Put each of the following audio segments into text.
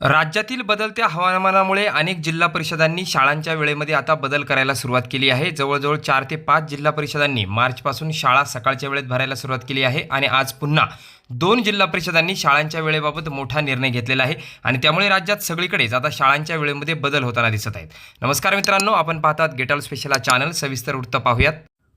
राज्यातील बदलत्या हवामानामुळे अनेक जिल्हा परिषदांनी शाळांच्या वेळेमध्ये आता बदल करायला सुरुवात केली आहे. जवळजवळ चार ते पाच जिल्हा परिषदांनी मार्चपासून शाळा सकाळच्या वेळेत भरायला सुरुवात केली आहे आणि आज पुन्हा दोन जिल्हा परिषदांनी शाळांच्या वेळेबाबत मोठा निर्णय घेतलेला आहे आणि त्यामुळे राज्यात सगळीकडेच आता शाळांच्या वेळेमध्ये बदल होताना दिसत आहेत. नमस्कार मित्रांनो आपण पाहतात गेटल स्पेशल हा चॅनल सविस्तर वृत्त पाहूयात.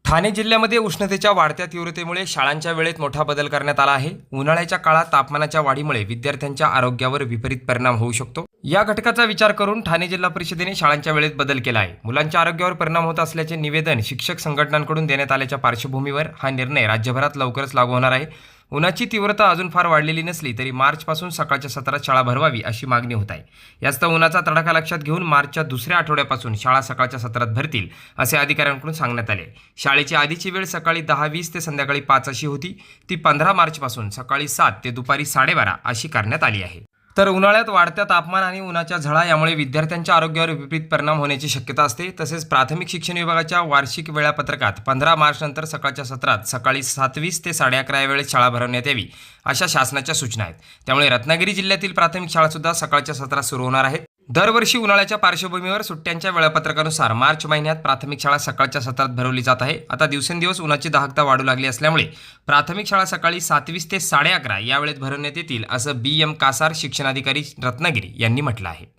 ठाणे जिल्ह्यामध्ये उष्णतेच्या वाढत्या तीव्रतेमुळे शाळांच्या वेळेत मोठा बदल करण्यात आला आहे. उन्हाळ्याच्या काळात तापमानाच्या वाढीमुळे विद्यार्थ्यांच्या आरोग्यावर विपरीत परिणाम होऊ शकतो. या घटकाचा विचार करून ठाणे जिल्हा परिषदेने शाळांच्या वेळेत बदल केला आहे. मुलांच्या आरोग्यावर परिणाम होत असल्याचे निवेदन शिक्षक संघटनांकडून देण्यात आल्याच्या पार्श्वभूमीवर हा निर्णय राज्यभरात लवकरच लागू होणार आहे. उन्हाची तीव्रता अजून फार वाढलेली नसली तरी मार्चपासून सकाळच्या सत्रात शाळा भरवावी अशी मागणी होत आहे. यास्त उन्हाचा तडाखा लक्षात घेऊन मार्चच्या दुसऱ्या आठवड्यापासून शाळा सकाळच्या सत्रात भरतील असे अधिकाऱ्यांकडून सांगण्यात आले. शाळेची आधीची वेळ सकाळी दहा वीस ते संध्याकाळी पाच अशी होती. ती पंधरा मार्चपासून सकाळी सात ते दुपारी साडेबारा अशी करण्यात आली आहे. तर उन्हाळ्यात वाढत्या तापमान आणि उन्हाच्या झळा यामुळे विद्यार्थ्यांच्या आरोग्यावर विपरीत परिणाम होण्याची शक्यता असते. तसेच प्राथमिक शिक्षण विभागाच्या वार्षिक वेळापत्रकात पंधरा मार्च नंतर सकाळच्या सत्रात सकाळी सातवीस ते साडे अकरा या वेळेत शाळा भरवण्यात यावी अशा शासनाच्या सूचना आहेत. त्यामुळे रत्नागिरी जिल्ह्यातील प्राथमिक शाळासुद्धा सकाळच्या सत्रात सुरू होणार आहेत. दरवर्षी उन्हाळ्याच्या पार्श्वभूमीवर सुट्ट्यांच्या वेळापत्रकानुसार मार्च महिन्यात प्राथमिक शाळा सकाळच्या सत्रात भरवली जात आहे. आता दिवसेंदिवस उन्हाची दाहकता वाढू लागली असल्यामुळे प्राथमिक शाळा सकाळी सातवीस ते साडे अकरा या वेळेत भरवण्यात येतील असं बी एम कासार शिक्षणाधिकारी रत्नागिरी यांनी म्हटलं आहे.